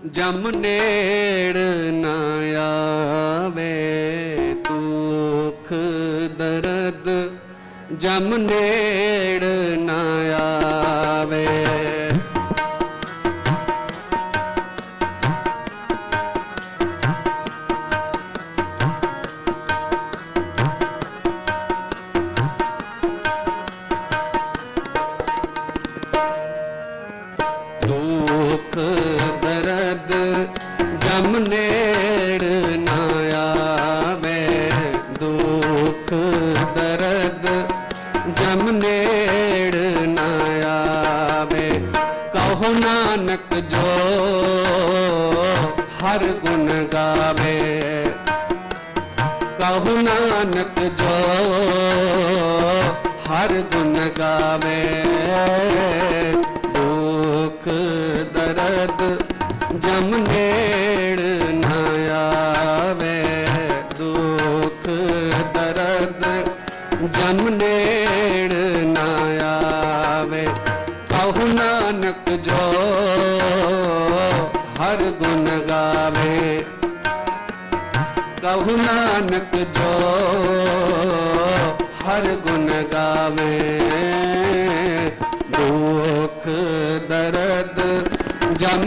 ਜਮ ਨੇੜ ਨਾ ਆਵੇ ਦੁਖ ਦਰਦ ਜਮ ਨੇੜ ਨਾ ਆਵੇ ਹਰ ਗੁਣ ਗਾਵੇ। ਕਹੂ ਨਾਨਕ ਜੋ ਹਰ ਗੁਣ ਗਾਵੇ। ਦੁਖ ਦਰਦ ਜਮ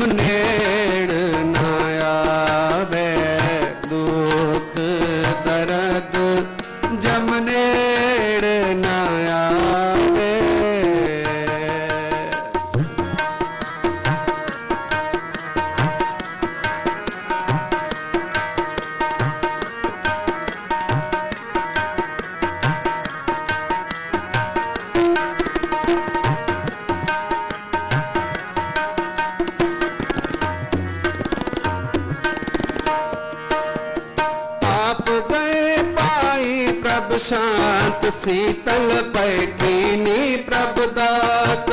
ਸੀਤਲ ਪੈ ਕੀਨੀ ਪ੍ਰਭ ਦਾਤ।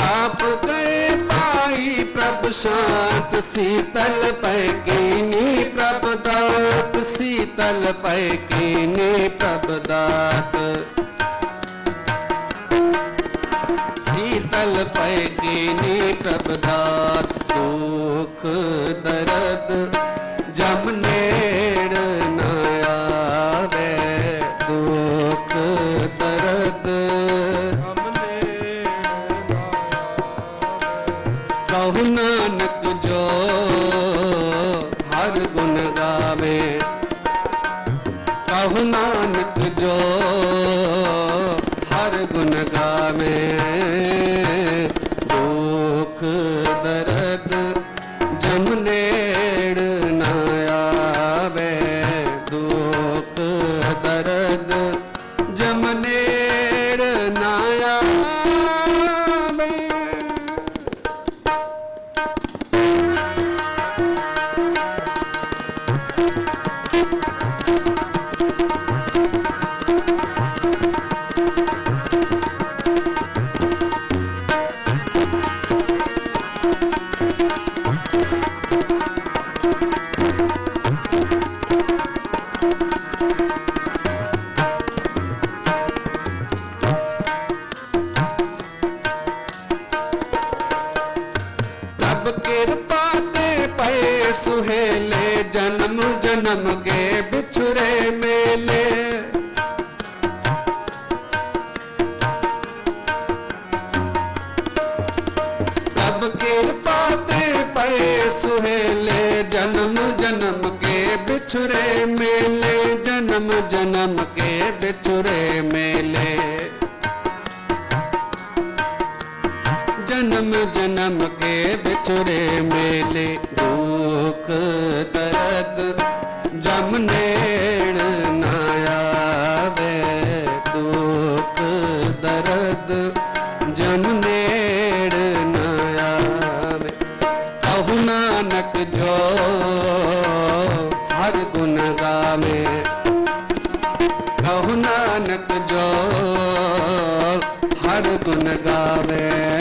ਆਪ ਗਏ ਪਾਈ ਪ੍ਰਭ ਸ਼ਾਂਤ, ਸੀਤਲ ਪੈ ਕੀਨੀ ਪ੍ਰਭ ਦਾਤ, ਸੀਤਲ ਪੈ ਕੀਨੀ ਪ੍ਰਭ ਦਾਤ। ਸੀਤਲ ਪੈ ਕੀਨੀ ਪ੍ਰਭ ਦਾਤ ਦੁਖ ਦਰਦ ਜਮ ਨੇੜ ਨਾ ਆਵੇ, ਦੁਖ ਦਰਦ ਕਹੂ ਨਾਨਕ ਜੋ ਸੁਹੇਲੇ ਜਨਮ ਜਨਮ ਕੇ ਵਿਛੁਰੇ ਮੇਲੇ। ਰੱਬ ਕਿਰਪਾ ਤੇ ਪਏ ਸੁਹੇਲੇ ਜਨਮ ਜਨਮ ਕੇ ਵਿਛੁਰੇ ਮੇਲੇ। ਜਨਮ ਜਨਮ ਕੇ ਵਿਛੁਰੇ ਮੇਲੇ। ਜਨਮ ਜਨਮ ਕੇ ਵਿਛੜੇ ਮੇਲੇ। ਦੁਖ ਦਰਦ ਜਮ ਨੇੜ ਨਾ ਆਵੇ ਦੁਖ ਦਰਦ, ਜਮ ਨੇੜ ਨਾ ਆਵੇ। ਕਹੂ ਨਾਨਕ ਜੋ ਹਰ ਗੁਣ ਗਾਵੇ। ਕਹੂ ਨਾਨਕ ਜੋ ਹਰ ਗੁਣ ਗਾਵੇ।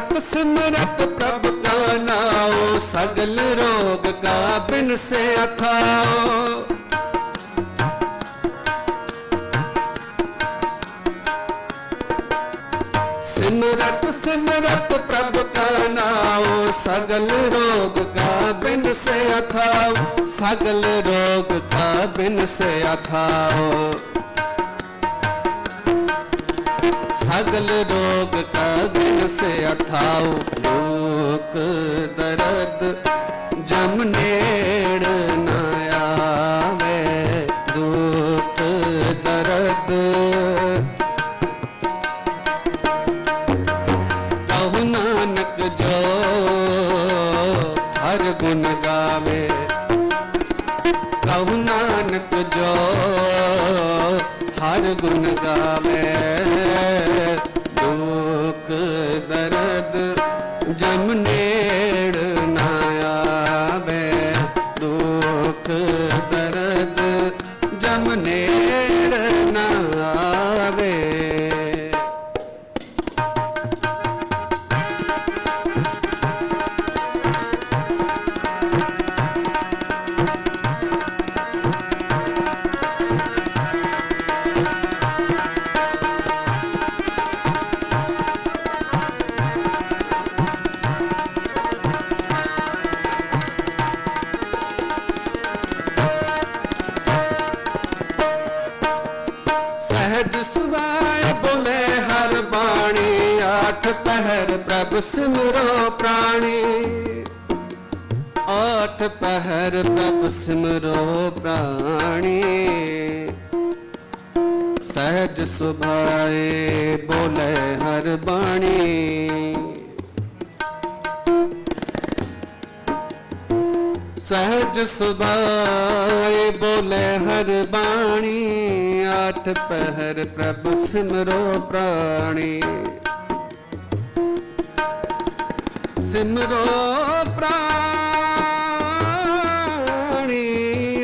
सिमरत सिमरत प्रभु का नाओ सगल रोग का बिन से अथाओ सिमरत सिमरत प्रभु का नाओ सगल रोग का बिन से अथाओ सगल रोग का बिन से अथाओ सगल रोग का बिन से अथाओ लोक दर्द जम नेड़ न आवे दुख दर्द कहु नानक जो हर गुण गावे कहु नानक जो हर गुण गावे name. ਸਿਮਰੋ ਪ੍ਰਾਣੀ। ਆਠ ਪਹਿਰ ਪ੍ਰਭ ਸਿਮਰੋ ਪ੍ਰਾਣੀ। ਸਹਿਜ ਸੁਭਾਏ ਬੋਲੇ ਹਰ ਬਾਣੀ। ਸਹਿਜ ਸੁਭਾਏ ਬੋਲੇ ਹਰ ਬਾਣੀ। ਆਠ ਪਹਿਰ ਪ੍ਰਭ ਸਿਮਰੋ ਪ੍ਰਾਣੀ। ਸਿਮਰੋ ਪ੍ਰਾਣੀ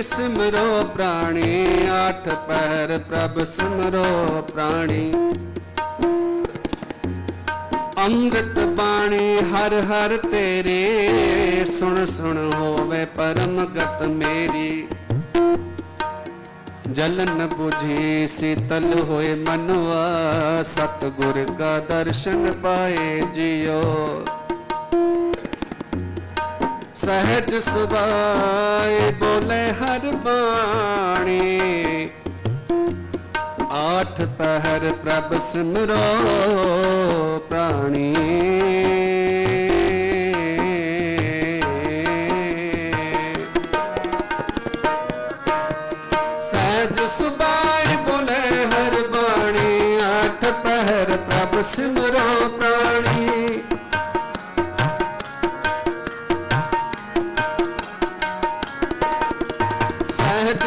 ਸਿਮਰੋ ਪ੍ਰਾਣੀ, ਆਠ ਪੈਰ ਪ੍ਰਭ ਸਿਮਰੋ ਪ੍ਰਾਣੀ। ਅੰਮ੍ਰਿਤ ਬਾਣੀ ਹਰ ਹਰ ਤੇਰੇ, ਸੁਣ ਸੁਣ ਹੋਵੇ ਪਰਮ ਗਤ ਮੇਰੀ। ਜਲਨ 부ਝੀ ਸੀਤਲ ਹੋਏ ਮਨਵਾ ਸਤਗੁਰ ਕਾ ਦਰਸ਼ਨ ਪਾਏ ਜਿਓ ਸਹਿਜ ਸੁਭਾਏ ਬੋਲੇ ਹਰ ਬਾਣੀ। ਆਠ ਪਹਿਰ ਪ੍ਰਭ ਸਿਮਰੋ ਪ੍ਰਾਣੀ।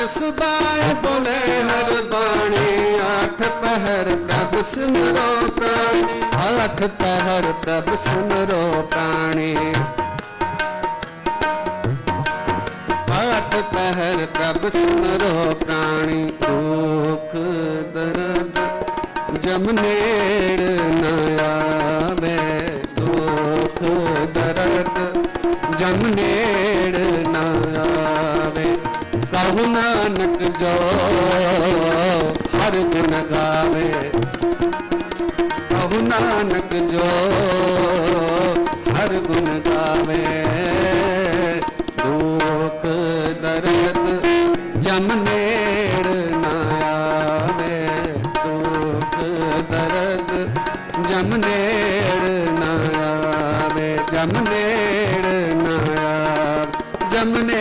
ਸਹਿਜ ਬੋਲੇ ਹਰ ਬਾਣੀ ਆਠ ਪਹਿਰ ਪ੍ਰਭ ਸਿਮਰੋ ਪ੍ਰਾਣੀ। ਆਠ ਪਹਿਰ ਪ੍ਰਭ ਸਿਮਰੋ ਪ੍ਰਾਣੀ। ਆਠ ਪਹਿਰ ਪ੍ਰਭ ਸਿਮਰੋ ਪ੍ਰਾਣੀ। ਦੁਖ ਦਰਦ ਜਮਨੇ ਨਾਨਕ ਜੋ ਹਰ ਗੁਣ ਗਾਵੇ ਦੁਖ ਦਰਦ ਜਮ ਨੇੜ ਨਾ ਆਵੇ। ਦੁਖ ਦਰਦ ਜਮ ਨੇੜ ਨਾ ਆਵੇ, ਜਮ ਨੇੜ ਨਾ ਆਵੇ, ਜਮ ਨੇੜ